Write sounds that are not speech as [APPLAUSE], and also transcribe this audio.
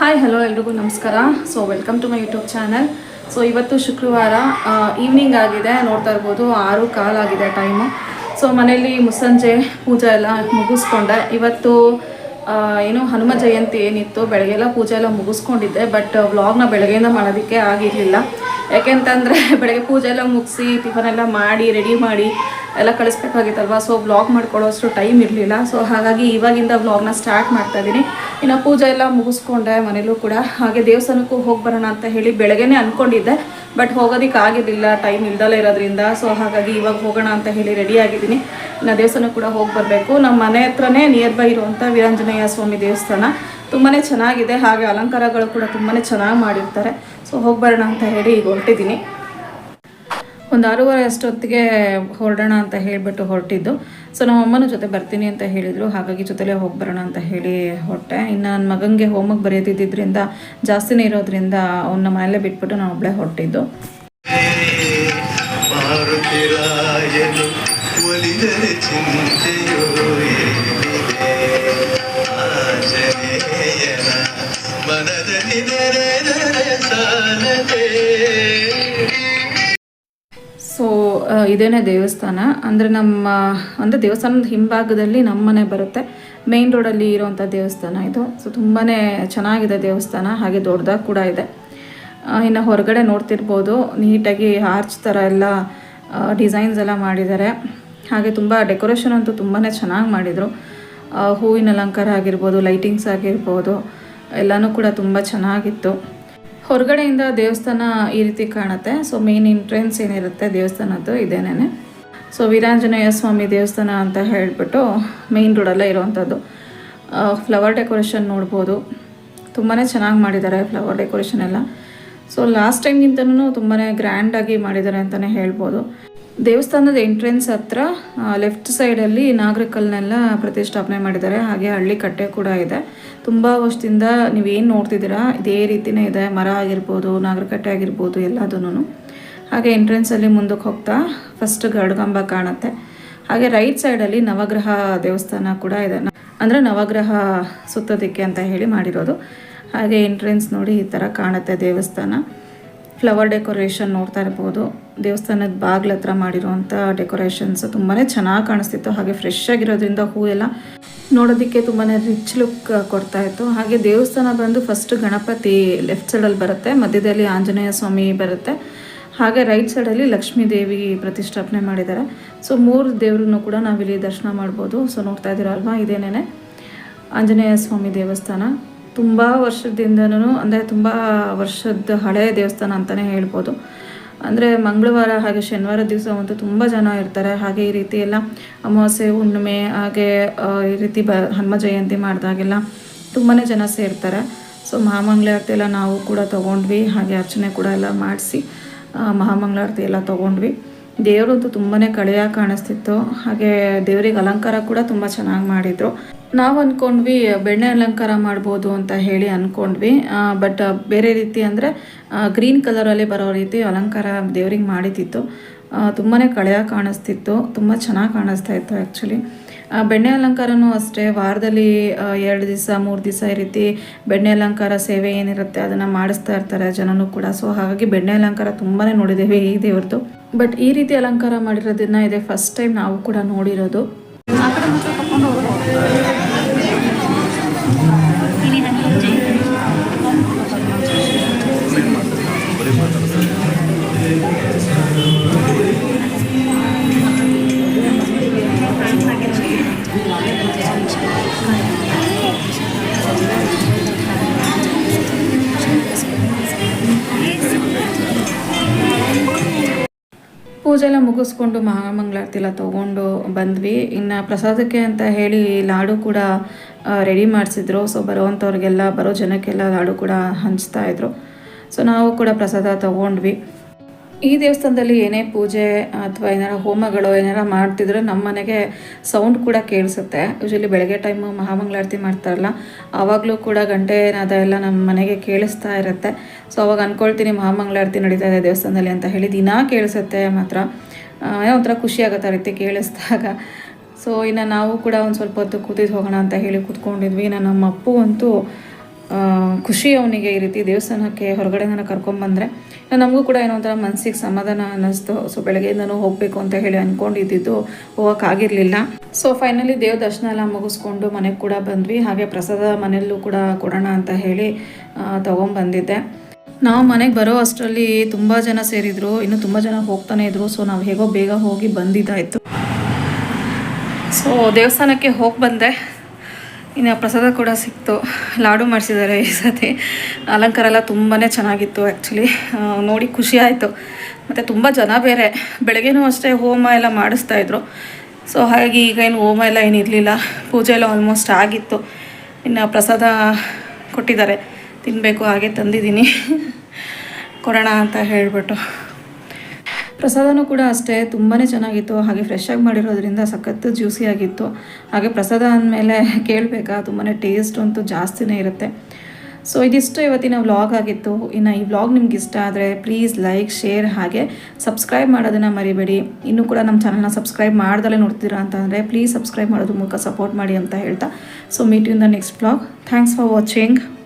Hi hello ಎಲ್ರಿಗೂ ನಮಸ್ಕಾರ. So welcome to my YouTube channel so ಇವತ್ತು ಶುಕ್ರವಾರ ಈವ್ನಿಂಗ್ ಆಗಿದೆ. ನೋಡ್ತಾ ಇರ್ಬೋದು, ಆರು ಕಾಲಾಗಿದೆ ಟೈಮು ಸೊ ಮನೇಲಿ ಮುಸ್ಸಂಜೆ ಪೂಜೆ ಎಲ್ಲ ಮುಗಿಸ್ಕೊಂಡೆ. ಇವತ್ತು ಏನು ಹನುಮ ಜಯಂತಿ ಏನಿತ್ತು ಬೆಳಗ್ಗೆಲ್ಲ ಪೂಜೆ ಎಲ್ಲ ಮುಗಿಸ್ಕೊಂಡಿದ್ದೆ. ಬಟ್ ವ್ಲಾಗ್ನ ಬೆಳಗ್ಗೆಯಿಂದ ಮಾಡೋದಕ್ಕೆ ಆಗಿರಲಿಲ್ಲ. ಯಾಕೆಂತಂದರೆ, [LAUGHS] ಬೆಳಗ್ಗೆ ಪೂಜೆ ಎಲ್ಲ ಮುಗಿಸಿ ಟಿಫನ್ ಎಲ್ಲ ಮಾಡಿ ರೆಡಿ ಮಾಡಿ ಎಲ್ಲ ಕಳಿಸ್ಬೇಕಾಗಿತ್ತಲ್ವ? ಸೊ ವ್ಲಾಗ್ ಮಾಡ್ಕೊಳ್ಳೋಷ್ಟು ಟೈಮ್ ಇರಲಿಲ್ಲ. ಸೊ ಹಾಗಾಗಿ ಇವಾಗಿಂದ ವ್ಲಾಗ್ನ ಸ್ಟಾರ್ಟ್ ಮಾಡ್ತಾ ಇದ್ದೀನಿ. ಇನ್ನು ಪೂಜೆ ಎಲ್ಲ ಮುಗಿಸ್ಕೊಂಡೆ ಮನೇಲೂ ಕೂಡ. ಹಾಗೆ ದೇವಸ್ಥಾನಕ್ಕೂ ಹೋಗಿ ಬರೋಣ ಅಂತ ಹೇಳಿ ಬೆಳಗ್ಗೆನೇ ಅಂದ್ಕೊಂಡಿದ್ದೆ ಬಟ್ ಹೋಗೋದಕ್ಕೆ ಆಗಿರಲಿಲ್ಲ ಟೈಮ್ ಇಲ್ದಲೇ ಇರೋದ್ರಿಂದ. ಸೊ ಹಾಗಾಗಿ ಇವಾಗ ಹೋಗೋಣ ಅಂತ ಹೇಳಿ ರೆಡಿ ಆಗಿದ್ದೀನಿ. ಇನ್ನು ದೇವಸ್ಥಾನಕ್ಕೆ ಕೂಡ ಹೋಗಿ ಬರಬೇಕು. ನಮ್ಮ ಮನೆ ಹತ್ರನೇ ನಿಯರ್ ಬೈ ಇರುವಂಥ ವೀರಾಂಜನೇಯ ಸ್ವಾಮಿ ದೇವಸ್ಥಾನ. ತುಂಬಾ ಚೆನ್ನಾಗಿದೆ. ಹಾಗೆ ಅಲಂಕಾರಗಳು ಕೂಡ ತುಂಬಾ ಚೆನ್ನಾಗಿ ಮಾಡಿರ್ತಾರೆ. ಸೊ ಹೋಗಿ ಬರೋಣ ಅಂತ ಹೇಳಿ ಈಗ ಹೊರಟಿದ್ದೀನಿ. ಒಂದು ಆರೂವರೆ ಅಷ್ಟೊತ್ತಿಗೆ ಹೊರಡೋಣ ಅಂತ ಹೇಳಿಬಿಟ್ಟು ಹೊರಟಿದ್ದು. ಸೊ ನಮ್ಮ ಅಮ್ಮನ ಜೊತೆ ಬರ್ತೀನಿ ಅಂತ ಹೇಳಿದರು. ಹಾಗಾಗಿ ಜೊತೆಲೇ ಹೋಗಿ ಬರೋಣ ಅಂತ ಹೇಳಿ ಹೊರಟೆ. ಇನ್ನು ನನ್ನ ಮಗನಿಗೆ ಹೋಮ್ವರ್ಕ್ ಬರೆಯೋದಿದ್ದರಿಂದ ಜಾಸ್ತಿನೇ ಇರೋದ್ರಿಂದ ಅವನ್ನ ಮನೆಯಲ್ಲೇ ಬಿಟ್ಬಿಟ್ಟು ನಾನು ಒಬ್ಬಳೇ ಹೊರಟಿದ್ದು. ಮನದಲ್ಲಿ ಇದೇನೇ ದೇವಸ್ಥಾನ, ಅಂದರೆ ನಮ್ಮ, ಅಂದರೆ ದೇವಸ್ಥಾನದ ಹಿಂಭಾಗದಲ್ಲಿ ನಮ್ಮನೆ ಬರುತ್ತೆ. ಮೇನ್ ರೋಡಲ್ಲಿ ಇರೋವಂಥ ದೇವಸ್ಥಾನ ಇದು. ಸೊ ತುಂಬಾ ಚೆನ್ನಾಗಿದೆ ದೇವಸ್ಥಾನ, ಹಾಗೆ ದೊಡ್ಡದಾಗಿ ಕೂಡ ಇದೆ. ಇನ್ನು ಹೊರಗಡೆ ನೋಡ್ತಿರ್ಬೋದು. ನೀಟಾಗಿ ಆರ್ಚ್ ಥರ ಎಲ್ಲ ಡಿಸೈನ್ಸ್ ಎಲ್ಲ ಮಾಡಿದ್ದಾರೆ. ಹಾಗೆ ತುಂಬ ಡೆಕೋರೇಷನ್ ಅಂತೂ ತುಂಬಾ ಚೆನ್ನಾಗಿ ಮಾಡಿದರು. ಹೂವಿನ ಅಲಂಕಾರ ಆಗಿರ್ಬೋದು ಲೈಟಿಂಗ್ಸ್ ಆಗಿರ್ಬೋದು, ಎಲ್ಲನೂ ಕೂಡ ತುಂಬ ಚೆನ್ನಾಗಿತ್ತು. ಹೊರಗಡೆಯಿಂದ ದೇವಸ್ಥಾನ ಈ ರೀತಿ ಕಾಣುತ್ತೆ. ಸೊ ಮೇನ್ ಎಂಟ್ರೆನ್ಸ್ ಏನಿರುತ್ತೆ ದೇವಸ್ಥಾನದ್ದು ಇದೇನೇ ಸೊ ವೀರಾಂಜನೇಯ ಸ್ವಾಮಿ ದೇವಸ್ಥಾನ ಅಂತ ಹೇಳಿಬಿಟ್ಟು ಮೇನ್ ರೋಡಲ್ಲೇ ಇರುವಂಥದ್ದು. ಫ್ಲವರ್ ಡೆಕೋರೇಷನ್ ನೋಡ್ಬೋದು. ತುಂಬಾ ಚೆನ್ನಾಗಿ ಮಾಡಿದ್ದಾರೆ ಫ್ಲವರ್ ಡೆಕೋರೇಷನ್ ಎಲ್ಲ. ಸೊ ಲಾಸ್ಟ್ ಟೈಮ್ಗಿಂತನೂ ತುಂಬಾ ಗ್ರ್ಯಾಂಡಾಗಿ ಮಾಡಿದ್ದಾರೆ ಅಂತಲೇ ಹೇಳ್ಬೋದು. ದೇವಸ್ಥಾನದ ಎಂಟ್ರೆನ್ಸ್ ಹತ್ರ ಲೆಫ್ಟ್ ಸೈಡಲ್ಲಿ ನಾಗರಿಕಲ್ನೆಲ್ಲ ಪ್ರತಿಷ್ಠಾಪನೆ ಮಾಡಿದ್ದಾರೆ. ಹಾಗೆ ಹಳ್ಳಿ ಕಟ್ಟೆ ಕೂಡ ಇದೆ. ತುಂಬ ವರ್ಷದಿಂದ ನೀವೇನು ನೋಡ್ತಿದ್ದೀರಾ? ಇದೇ ರೀತಿನೇ ಇದೆ. ಮರ ಆಗಿರ್ಬೋದು, ನಾಗರಕಟ್ಟೆ ಆಗಿರ್ಬೋದು ಎಲ್ಲದೂ ಹಾಗೆ ಎಂಟ್ರೆನ್ಸಲ್ಲಿ ಮುಂದಕ್ಕೆ ಹೋಗ್ತಾ ಫಸ್ಟ್ ಗರುಡಗಂಬ ಕಾಣುತ್ತೆ. ಹಾಗೆ ರೈಟ್ ಸೈಡಲ್ಲಿ ನವಗ್ರಹ ದೇವಸ್ಥಾನ ಕೂಡ ಇದೆ. ಅಂದರೆ ನವಗ್ರಹ ಸುತ್ತೋದಕ್ಕೆ ಅಂತ ಹೇಳಿ ಮಾಡಿರೋದು. ಹಾಗೆ ಎಂಟ್ರೆನ್ಸ್ ನೋಡಿ ಈ ಥರ ಕಾಣುತ್ತೆ ದೇವಸ್ಥಾನ. ಫ್ಲವರ್ ಡೆಕೋರೇಷನ್ ನೋಡ್ತಾ ಇರ್ಬೋದು. ದೇವಸ್ಥಾನದ ಬಾಗ್ಲ ಹತ್ರ ಮಾಡಿರುವಂಥ ಡೆಕೋರೇಷನ್ಸ್ ತುಂಬಾ ಚೆನ್ನಾಗಿ ಕಾಣಿಸ್ತಿತ್ತು. ಹಾಗೆ ಫ್ರೆಶ್ ಆಗಿರೋದ್ರಿಂದ ಹೂ ಎಲ್ಲ ನೋಡೋದಕ್ಕೆ ತುಂಬಾ ರಿಚ್ ಲುಕ್ ಕೊಡ್ತಾ ಇತ್ತು. ಹಾಗೆ ದೇವಸ್ಥಾನ ಬಂದು ಫಸ್ಟ್ ಗಣಪತಿ ಲೆಫ್ಟ್ ಸೈಡಲ್ಲಿ ಬರುತ್ತೆ, ಮಧ್ಯದಲ್ಲಿ ಆಂಜನೇಯ ಸ್ವಾಮಿ ಬರುತ್ತೆ. ಹಾಗೆ ರೈಟ್ ಸೈಡಲ್ಲಿ ಲಕ್ಷ್ಮೀ ದೇವಿ ಪ್ರತಿಷ್ಠಾಪನೆ ಮಾಡಿದ್ದಾರೆ. ಸೊ ಮೂರು ದೇವ್ರನ್ನೂ ಕೂಡ ನಾವಿಲ್ಲಿ ದರ್ಶನ ಮಾಡ್ಬೋದು. ಸೊ ನೋಡ್ತಾ ಇದ್ದೀರಲ್ವಾ? ಇದೇನೇ ಆಂಜನೇಯ ಸ್ವಾಮಿ ದೇವಸ್ಥಾನ. ತುಂಬ ವರ್ಷದಿಂದನೂ, ಅಂದರೆ ತುಂಬ ವರ್ಷದ ಹಳೆಯ ದೇವಸ್ಥಾನ ಅಂತಲೇ ಹೇಳ್ಬೋದು. ಅಂದರೆ ಮಂಗಳವಾರ ಹಾಗೆ ಶನಿವಾರ ದಿವಸ ಅಂತೂ ತುಂಬ ಜನ ಇರ್ತಾರೆ. ಹಾಗೆ ಈ ರೀತಿ ಎಲ್ಲ ಅಮಾವಾಸ್ಯೆ, ಹುಣ್ಣಿಮೆ, ಹಾಗೆ ಈ ರೀತಿ ಬ, ಹನುಮ ಜಯಂತಿ ಮಾಡಿದಾಗೆಲ್ಲ ತುಂಬಾ ಜನ ಸೇರ್ತಾರೆ. ಸೊ ಮಹಾಮಂಗಳಾರತಿ ಎಲ್ಲ ನಾವು ಕೂಡ ತೊಗೊಂಡ್ವಿ. ಹಾಗೆ ಅರ್ಚನೆ ಕೂಡ ಎಲ್ಲ ಮಾಡಿಸಿ ಮಹಾಮಂಗಳಾರತಿ ಎಲ್ಲ ತೊಗೊಂಡ್ವಿ. ದೇವರಂತೂ ತುಂಬಾ ಕಳೆಯ ಕಾಣಿಸ್ತಿತ್ತು. ಹಾಗೆ ದೇವರಿಗೆ ಅಲಂಕಾರ ಕೂಡ ತುಂಬ ಚೆನ್ನಾಗಿ ಮಾಡಿದರು. ನಾವು ಅಂದ್ಕೊಂಡ್ವಿ ಬೆಣ್ಣೆ ಅಲಂಕಾರ ಮಾಡ್ಬೋದು ಅಂತ ಹೇಳಿ ಅಂದ್ಕೊಂಡ್ವಿ ಬಟ್ ಬೇರೆ ರೀತಿ ಅಂದರೆ ಗ್ರೀನ್ ಕಲರಲ್ಲಿ ಬರೋ ರೀತಿ ಅಲಂಕಾರ ದೇವ್ರಿಗೆ ಮಾಡಿದ್ದಿತ್ತು. ತುಂಬಾ ಕಳೆಯ ಕಾಣಿಸ್ತಿತ್ತು, ತುಂಬ ಚೆನ್ನಾಗಿ ಕಾಣಿಸ್ತಾ ಇತ್ತು ಆ್ಯಕ್ಚುಲಿ ಬೆಣ್ಣೆ ಅಲಂಕಾರನೂ ಅಷ್ಟೇ, ವಾರದಲ್ಲಿ ಎರಡು ದಿವಸ, ಮೂರು ದಿವಸ ಈ ರೀತಿ ಬೆಣ್ಣೆ ಅಲಂಕಾರ ಸೇವೆ ಏನಿರುತ್ತೆ ಅದನ್ನು ಮಾಡಿಸ್ತಾ ಇರ್ತಾರೆ ಜನನೂ ಕೂಡ. ಸೊ ಹಾಗಾಗಿ ಬೆಣ್ಣೆ ಅಲಂಕಾರ ತುಂಬಾ ನೋಡಿದ್ದೇವೆ ಈ ದೇವ್ರದ್ದು. ಬಟ್ ಈ ರೀತಿ ಅಲಂಕಾರ ಮಾಡಿರೋದನ್ನ ಇದೆ ಫಸ್ಟ್ ಟೈಮ್ ನಾವು ಕೂಡ ನೋಡಿರೋದು. ಆ ಕಡೆ ಮಾತ್ರ ಕರ್ಕೊಂಡು ಹೋಗ್ಬೋದು ಇಲ್ಲಿ ನನಗೆ ಪೂಜೆ ಎಲ್ಲ ಮುಗಿಸ್ಕೊಂಡು ಮಹಾಮಂಗಳಾರತಿ ಎಲ್ಲ ತೊಗೊಂಡು ಬಂದ್ವಿ. ಇನ್ನು ಪ್ರಸಾದಕ್ಕೆ ಅಂತ ಹೇಳಿ ಲಾಡು ಕೂಡ ರೆಡಿ ಮಾಡಿಸಿದ್ರು. ಸೊ ಬರೋವಂಥವ್ರಿಗೆಲ್ಲ ಬರೋ ಜನಕ್ಕೆಲ್ಲ ಲಾಡು ಕೂಡ ಹಂಚ್ತಾ ಇದ್ರು. ಸೊ ನಾವು ಕೂಡ ಪ್ರಸಾದ ತೊಗೊಂಡ್ವಿ. ಈ ದೇವಸ್ಥಾನದಲ್ಲಿ ಏನೇ ಪೂಜೆ ಅಥವಾ ಏನಾರ ಹೋಮಗಳು ಏನಾರ ಮಾಡ್ತಿದ್ರೆ ನಮ್ಮ ಮನೆಗೆ ಸೌಂಡ್ ಕೂಡ ಕೇಳಿಸುತ್ತೆ. ಯೂಶಲಿ ಬೆಳಗ್ಗೆ ಟೈಮು ಮಹಾಮಂಗಳಾರತಿ ಮಾಡ್ತಾರಲ್ಲ ಆವಾಗಲೂ ಕೂಡ ಗಂಟೆ ಏನಾದ ಎಲ್ಲ ನಮ್ಮ ಮನೆಗೆ ಕೇಳಿಸ್ತಾ ಇರುತ್ತೆ. ಸೊ ಅವಾಗ ಅಂದ್ಕೊಳ್ತೀನಿ ಮಹಾಮಂಗಳಾರತಿ ನಡೀತಾ ಇದೆ ದೇವಸ್ಥಾನದಲ್ಲಿ ಅಂತ ಹೇಳಿ ದಿನಾ ಕೇಳಿಸುತ್ತೆ ಮಾತ್ರ. ಏನೋ ಒಂಥರ ಖುಷಿ ಆಗುತ್ತೆ ಆ ರೀತಿ ಕೇಳಿಸಿದಾಗ. ಸೊ ಇನ್ನು ನಾವು ಕೂಡ ಒಂದು ಸ್ವಲ್ಪ ಹೊತ್ತು ಕೂತಿದ್ದು ಹೋಗೋಣ ಅಂತ ಹೇಳಿ ಕೂತ್ಕೊಂಡಿದ್ವಿ. ಇನ್ನು ನಮ್ಮ ಅಪ್ಪು ಅಂತೂ ಖುಷಿ ಅವನಿಗೆ ಈ ರೀತಿ ದೇವಸ್ಥಾನಕ್ಕೆ ಹೊರಗಡೆ ನಾನು ಕರ್ಕೊಂಬಂದರೆ. ನಮಗೂ ಕೂಡ ಏನೋ ಒಂಥರ ಮನಸ್ಸಿಗೆ ಸಮಾಧಾನ ಅನ್ನಿಸ್ತು. ಸೊ ಬೆಳಗ್ಗೆಯಿಂದನೂ ಹೋಗಬೇಕು ಅಂತ ಹೇಳಿ ಅಂದ್ಕೊಂಡಿದ್ದು ಹೋಗೋಕ್ಕಾಗಿರಲಿಲ್ಲ. ಸೊ ಫೈನಲಿ ದೇವ ದರ್ಶನ ಎಲ್ಲ ಮುಗಿಸ್ಕೊಂಡು ಮನೆಗೆ ಕೂಡ ಬಂದ್ವಿ. ಹಾಗೆ ಪ್ರಸಾದ ಮನೆಯಲ್ಲೂ ಕೂಡ ಕೊಡೋಣ ಅಂತ ಹೇಳಿ ತೊಗೊಂಬಂದಿದ್ದೆ. ನಾವು ಮನೆಗೆ ಬರೋ ಅಷ್ಟರಲ್ಲಿ ತುಂಬ ಜನ ಸೇರಿದ್ರು. ಇನ್ನು ತುಂಬ ಜನ ಹೋಗ್ತಾನೆ ಇದ್ರು. ಸೊ ನಾವು ಹೇಗೋ ಬೇಗ ಹೋಗಿ ಬಂದಿದ್ದಾಯಿತು. ಸೊ ದೇವಸ್ಥಾನಕ್ಕೆ ಹೋಗಿ ಬಂದೆ. ಇನ್ನು ಪ್ರಸಾದ ಕೂಡ ಸಿಕ್ತು. ಲಾಡು ಮಾಡಿಸಿದ್ದಾರೆ ಈ ಸತಿ. ಅಲಂಕಾರ ಎಲ್ಲ ತುಂಬಾ ಚೆನ್ನಾಗಿತ್ತು ಆ್ಯಕ್ಚುಲಿ ನೋಡಿ ಖುಷಿ ಆಯಿತು. ಮತ್ತು ತುಂಬ ಜನ ಬೇರೆ. ಬೆಳಗ್ಗೆನೂ ಅಷ್ಟೇ ಹೋಮ ಎಲ್ಲ ಮಾಡಿಸ್ತಾಯಿದ್ರು ಸೊ ಹಾಗಾಗಿ ಈಗ ಏನು ಹೋಮ ಎಲ್ಲ ಏನು ಪೂಜೆ ಎಲ್ಲ ಆಲ್ಮೋಸ್ಟ್ ಆಗಿತ್ತು. ಇನ್ನು ಪ್ರಸಾದ ಕೊಟ್ಟಿದ್ದಾರೆ. ತಿನ್ನಬೇಕು ಹಾಗೆ ತಂದಿದ್ದೀನಿ. ಕೊಡೋಣ ಅಂತ ಹೇಳಿಬಿಟ್ಟು. ಪ್ರಸಾದನೂ ಕೂಡ ಅಷ್ಟೇ ತುಂಬಾ ಚೆನ್ನಾಗಿತ್ತು. ಹಾಗೆ ಫ್ರೆಶ್ ಆಗಿ ಮಾಡಿರೋದ್ರಿಂದ ಸಖತ್ತು ಜ್ಯೂಸಿ ಆಗಿತ್ತು. ಹಾಗೆ ಪ್ರಸಾದ ಅಂದಮೇಲೆ ಕೇಳಬೇಕಾ ತುಂಬಾ ಟೇಸ್ಟ್ ಅಂತೂ ಜಾಸ್ತಿನೇ ಇರುತ್ತೆ. ಸೊ ಇದಿಷ್ಟು ಇವತ್ತಿನ ವ್ಲಾಗ್ ಆಗಿತ್ತು. ಇನ್ನು ಈ ವ್ಲಾಗ್ ನಿಮ್ಗೆ ಇಷ್ಟ ಆದರೆ ಪ್ಲೀಸ್ ಲೈಕ್ ಶೇರ್ ಹಾಗೆ ಸಬ್ಸ್ಕ್ರೈಬ್ ಮಾಡೋದನ್ನು ಮರಿಬೇಡಿ. ಇನ್ನೂ ಕೂಡ ನಮ್ಮ ಚಾನಲ್ನ ಸಬ್ಸ್ಕ್ರೈಬ್ ಮಾಡ್ದಲೇ ನೋಡ್ತೀರಾ ಅಂತಂದರೆ ಪ್ಲೀಸ್ ಸಬ್ಸ್ಕ್ರೈಬ್ ಮಾಡೋದ್ರ ಮೂಲಕ ಸಪೋರ್ಟ್ ಮಾಡಿ ಅಂತ ಹೇಳ್ತಾ. So meet in the next vlog thanks for watching